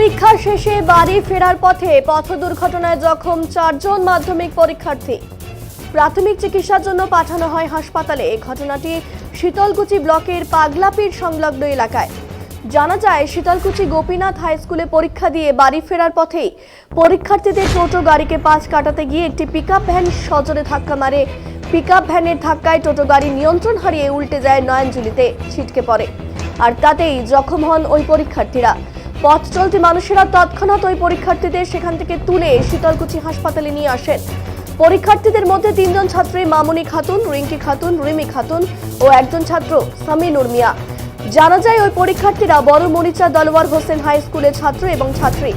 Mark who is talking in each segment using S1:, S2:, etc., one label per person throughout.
S1: পরীক্ষা শেষে বাড়ি ফেরার পথে পথ দুর্ঘটনায় জখম চারজন মাধ্যমিক পরীক্ষার্থী। প্রাথমিক চিকিৎসার জন্য পাঠানো হয় হাসপাতালে। ঘটনাটি শীতলকুচি ব্লকের পাগলাপির সংলগ্ন এলাকায়। জানা যায়, শীতলকুচি গোপীনাথ হাই স্কুলে পরীক্ষা দিয়ে বাড়ি ফেরার পথেই পরীক্ষার্থীদের টোটো গাড়িকে পাশ কাটাতে গিয়ে একটি পিকআপ ভ্যান সজোরে ধাক্কা মারে। পিকআপ ভ্যানের ধাক্কায় টোটো গাড়ি নিয়ন্ত্রণ হারিয়ে উল্টে যায় নয়নজুলিতে ছিটকে পড়ে। আর তাতেই জখম হন ওই পরীক্ষার্থীরা। পথ চলতি মানুষেরা তৎক্ষণাৎ ওই পরীক্ষার্থীদের সেখান থেকে তুলে শীতলকুচি হাসপাতালে নিয়ে আসেন। পরীক্ষার্থীদের মধ্যে তিনজন ছাত্রী, মামুনি খাতুন, রিঙ্কি খাতুন, রিমি খাতুন ও একজন ছাত্র সামিনুর মিয়া। জানা যায়, ওই পরীক্ষার্থীরা বড় মরিচা দলওয়ার হোসেন হাই স্কুলের ছাত্র এবং ছাত্রী।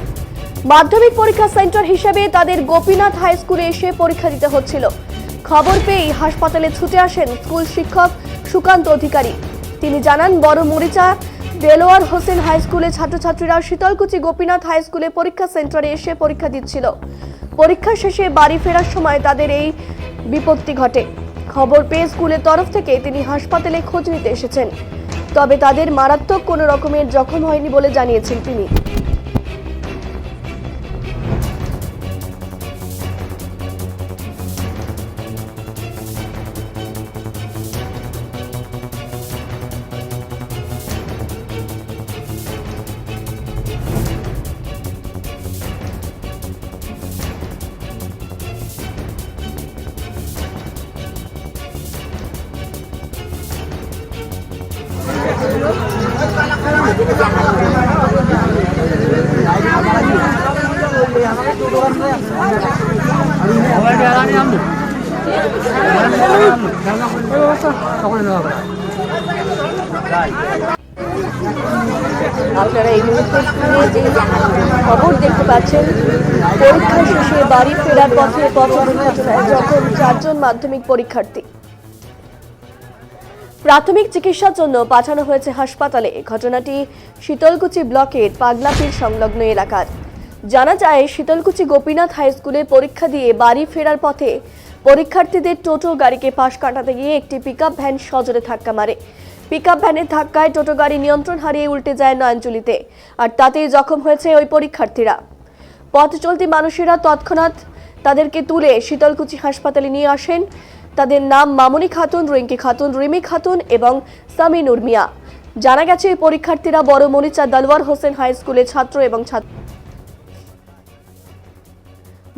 S1: মাধ্যমিক পরীক্ষা সেন্টার হিসেবে তাদের গোপীনাথ হাই স্কুলে এসে পরীক্ষা দিতে হচ্ছিল। খবর পেয়েই হাসপাতালে ছুটে আসেন স্কুল শিক্ষক সুকান্ত অধিকারী। তিনি জানান, বড় মরিচা দেলোয়ার হোসেন হাই স্কুলে ছাত্রছাত্রীরা শীতলকুচি গোপীনাথ হাই স্কুলে পরীক্ষা সেন্টারে এসে পরীক্ষা দিচ্ছিল। পরীক্ষা শেষে বাড়ি ফেরার সময় তাদের এই বিপত্তি ঘটে। খবর পেয়ে স্কুলের তরফ থেকে তিনি হাসপাতালে খোঁজ নিতে এসেছেন। তবে তাদের মারাত্মক কোনো রকমের জখম হয়নি বলে জানিয়েছেন তিনি। আপনারা এই মুহূর্তে খবর দেখতে পাচ্ছেন, পরীক্ষা শেষে বাড়ি ফেরার পথে পথ যখন চারজন মাধ্যমিক পরীক্ষার্থী প্রাথমিক চিকিৎসার জন্য পাঠানো হয়েছে হাসপাতালে। ঘটনাটি শীতলকুচি ব্লকের পাগলাপির সংলগ্ন এলাকার। জানা যায়, শীতলকুচি গোপীনাথ হাই স্কুলে পরীক্ষা দিয়ে বাড়ি ফেরার পথে পরীক্ষার্থীদের টোটো গাড়িকে পাশ কাটাতে গিয়ে একটি পিকআপ ভ্যান সজোরে ধাক্কা মারে। পিকআপ ভ্যানের ধাক্কায় টোটো গাড়ি নিয়ন্ত্রণ হারিয়ে উল্টে যায় নয়নজুলিতে আর তাতেই জখম হয়েছে ওই পরীক্ষার্থীরা। পথ চলতি মানুষেরা তৎক্ষণাৎ তাদেরকে তুলে শীতলকুচি হাসপাতালে নিয়ে আসেন। তাদের নাম মামুনি খাতুন, রিঙ্কি খাতুন, রিমি খাতুন এবং সামিনুর মিয়া জানা গেছে, এই পরীক্ষার্থীরা বড় মরিচা দলওয়ার হোসেন হাই স্কুলের ছাত্র এবং ছাত্র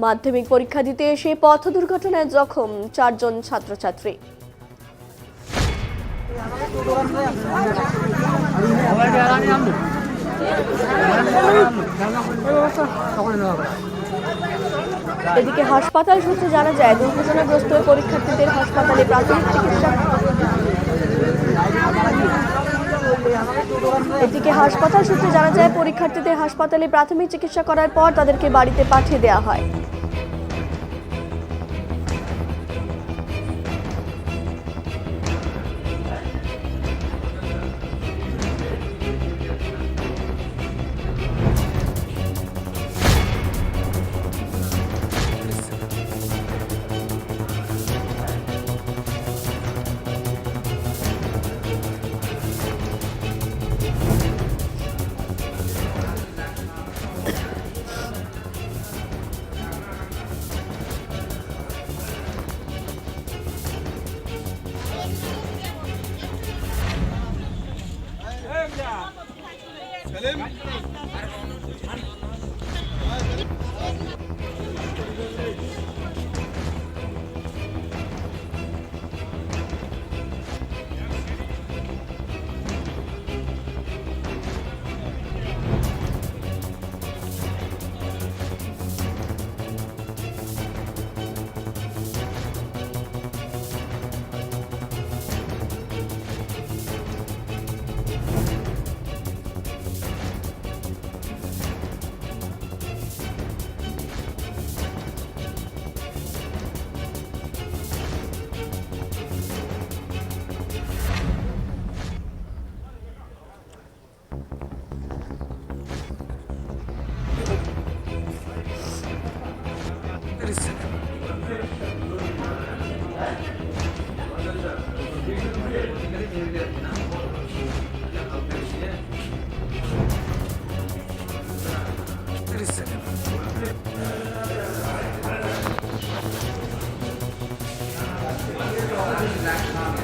S1: মাধ্যমিক পরীক্ষা দিতে এসে পথ দুর্ঘটনায় জখম চারজন ছাত্রছাত্রী। এদিকে হাসপাতাল সূত্রে জানা যায়, দুর্ঘটনাগ্রস্ত পরীক্ষার্থীদের হাসপাতালে প্রাথমিক চিকিৎসা এদিকে হাসপাতাল সূত্রে জানা যায়, পরীক্ষার্থীদের হাসপাতালে প্রাথমিক চিকিৎসা করার পর তাদেরকে বাড়িতে পাঠিয়ে দেওয়া হয়। Selim. Yes, ma'am.